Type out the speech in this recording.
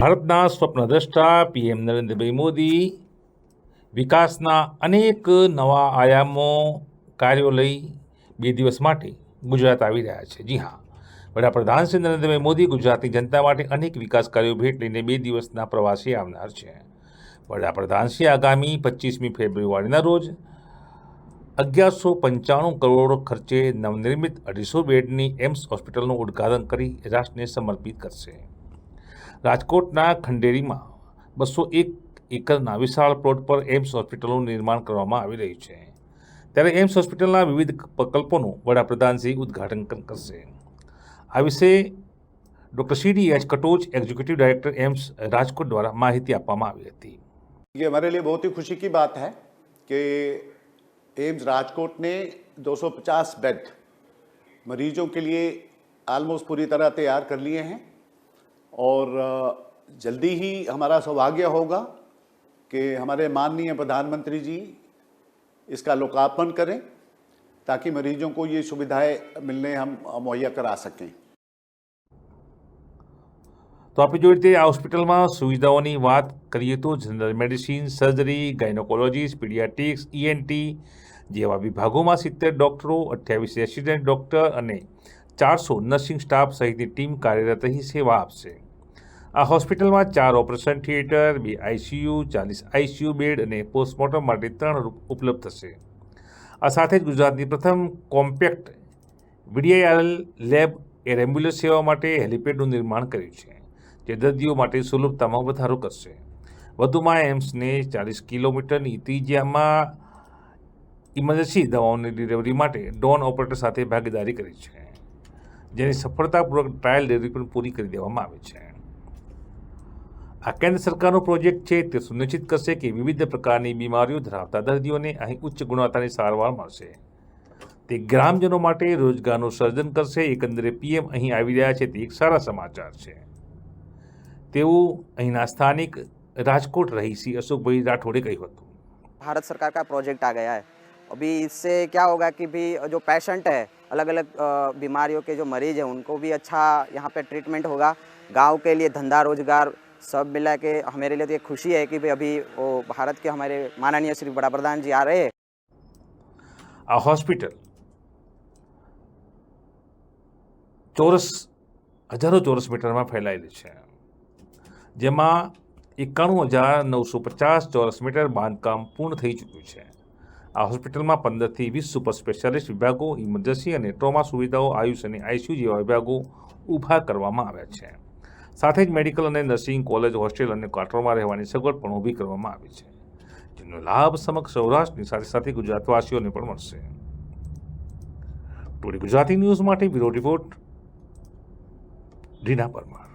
ભારતના સ્વપ્નદ્રષ્ટા પીએમ નરેન્દ્રભાઈ મોદી વિકાસના અનેક નવા આયામો કાર્યો લઈ બે દિવસ માટે ગુજરાત આવી રહ્યા છે. જી હા. વડાપ્રધાન શ્રી નરેન્દ્રભાઈ મોદી ગુજરાતની જનતા માટે અનેક વિકાસ કાર્યો ભેટ લઈને બે દિવસના પ્રવાસે આવનાર છે. વડાપ્રધાન શ્રી આગામી પચીસમી ફેબ્રુઆરીના રોજ અગિયારસો પંચાણું કરોડ ખર્ચે નવનિર્મિત અઢીસો બેડની એમ્સ હોસ્પિટલનું ઉદ્ઘાટન કરી રાષ્ટ્રને સમર્પિત કરશે. રાજકોટના ખંડેરીમાં બસો એક એકરના વિશાળ પ્લોટ પર એમ્સ હોસ્પિટલનું નિર્માણ કરવામાં આવી રહ્યું છે ત્યારે એમ્સ હોસ્પિટલના વિવિધ પ્રકલ્પોનું વડાપ્રધાનશ્રી ઉદ્ઘાટન કર- કરશે આ વિશે doctor C D H Katoch executive director AIIMS Rajkot દ્વારા માહિતી આપવામાં આવી હતી ये हमारे लिए बहुत ही खुशी की बात है कि एम्स राजकोट ने 250 बेड मरीजों के लिए ऑलमोस्ट पूरी तरह तैयार कर लिए हैं और अ, जल्दी ही हमारा सौभाग्य होगा कि हमारे माननीय प्रधानमंत्री जी इसका लोकार्पण करें ताकि मरीजों को ये सुविधाएं मिलने हम अ, मुहैया करा सकें તો આપણે જોઈ રીતે આ હોસ્પિટલમાં સુવિધાઓની વાત કરીએ તો general medicine surgery gynaecologist paediatrics ENT જેવા વિભાગોમાં સિત્તેર ડૉક્ટરો અઠ્યાવીસ રેસિડેન્ટ ડૉક્ટર અને ચારસો નર્સિંગ સ્ટાફ સહિતની ટીમ કાર્યરત રહી સેવા આપશે આ હોસ્પિટલમાં ચાર ઓપરેશન થિયેટર, બે આઈસીયુ ચાલીસ આઈસીયુ બેડ અને પોસ્ટમોર્ટમ માટે ત્રણ ઉપલબ્ધ થશે. આ સાથે જ ગુજરાતની પ્રથમ compact VDIRL lab air ambulance સેવા માટે હેલિપેડનું નિર્માણ કર્યું છે, જે દર્દીઓ માટે સુલભતામાં વધારો કરશે. વધુમાં એમ્સને ચાલીસ કિલોમીટરની ત્રિજ્યામાં ઇમરજન્સી દવાઓની ડિલિવરી માટે ડોન ઓપરેટર સાથે ભાગીદારી કરી છે, જેની સફળતાપૂર્વક ટ્રાયલ ડિલિવરી પણ પૂરી કરી દેવામાં આવી છે. આ કેન્દ્ર સરકારનો પ્રોજેક્ટ છે તે સુનિશ્ચિત કરશે કે વિવિધ પ્રકારની બીમારીઓ ધરાવતા દર્દીઓને અહીં ઉચ્ચ ગુણવત્તાની સારવાર મળશે તે ગ્રામજનો માટે રોજગારનું સર્જન કરશે એકંદરે પીએમ અહીં આવી રહ્યા છે તે એક સારા સમાચાર છે તેવું અહીંના સ્થાનિક રાજકોટ રહીશી અશોકભાઈ રાઠોડે કહ્યું હતું भारत सरकार का प्रोजेक्ट आ गया है अभी इससे क्या होगा कि भी जो पेशेंट है अलग अलग बीमारियों के जो मरीज हैं उनको भी अच्छा यहाँ पे ट्रीटमेंट होगा गांव के लिए धंधा रोजगार सब मिला के हमारे लिए तो ये खुशी है कि भाई अभी वो भारत के हमारे माननीय श्री बड़ा प्रधान जी आ रहे हैं આ હોસ્પિટલ ચોરસ હજારો ચોરસ મીટરમાં ફેલાયેલી છે જેમાં એકાણું હજાર નવસો પચાસ ચોરસ મીટર બાંધકામ પૂર્ણ થઈ ચૂક્યું છે આ હોસ્પિટલમાં પંદરથી વીસ સુપર સ્પેશિયાલિસ્ટ વિભાગો ઇમરજન્સી અને ટ્રોમા સુવિધાઓ આયુષ અને આઈસીયુ જેવા વિભાગો ઊભા કરવામાં આવ્યા છે સાથે જ મેડિકલ અને નર્સિંગ કોલેજ, હોસ્ટેલ અને ક્વાર્ટરમાં રહેવાની સગવડ પણ ઊભી કરવામાં આવી છે, જેનો લાભ સમગ્ર સૌરાષ્ટ્રની સાથે સાથે ગુજરાતવાસીઓને પણ મળશે. ટુડે ગુજરાતી ન્યૂઝ માટે બ્યુરો રિપોર્ટ, રીના પરમાર.